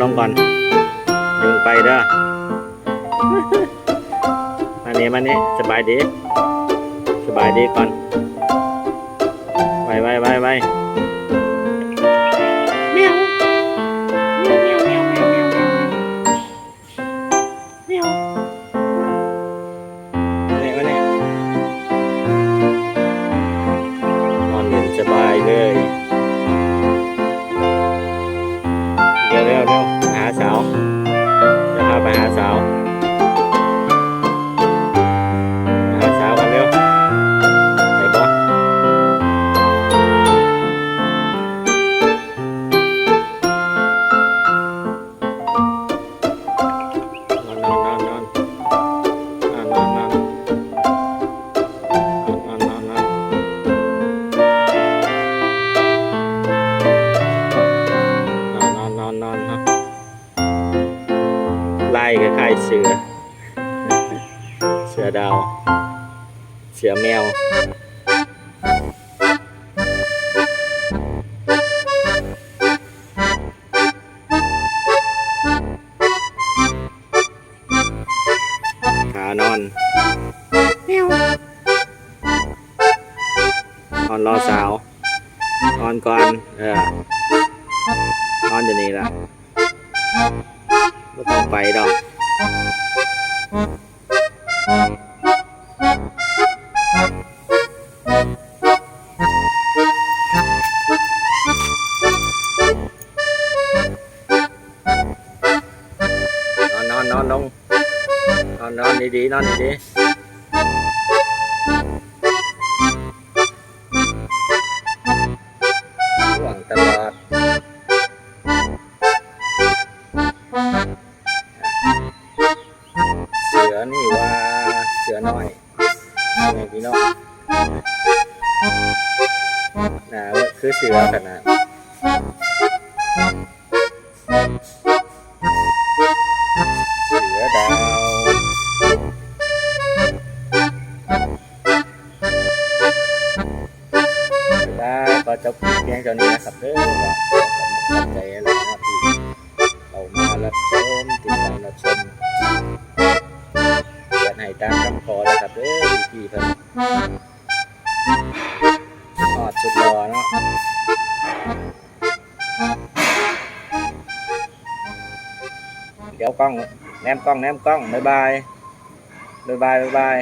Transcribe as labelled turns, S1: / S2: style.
S1: น้อนลงก่อนยุงไปเด้อมานี้มานี้สบายดี สบายดีก่อน ไวไวไวไว ไล่คล้ายๆเสือ เสือดาว เสือแมวขานอนแมวนอนรอสาวนอนก่อน เออนอนอยู่นี่ละ ไม่ต้องไปดอกนอนนอนนอนลงนอนนอนดีๆนอนดีๆ อนี่ว่าเสือน้อยยังไงพี่น้องนะคือเสือขนาดเสือดาวได้ก็จบเพียงเท่านี้นะครับเด้อ ให้ตามคำขอนะครับเด้อพี่ๆเพิ่นทอดสุดรอเนาะเดี๋ยวกล้องแนมกล้องแนมกล้องบ๊ายบายบ๊ายบายบ๊ายบาย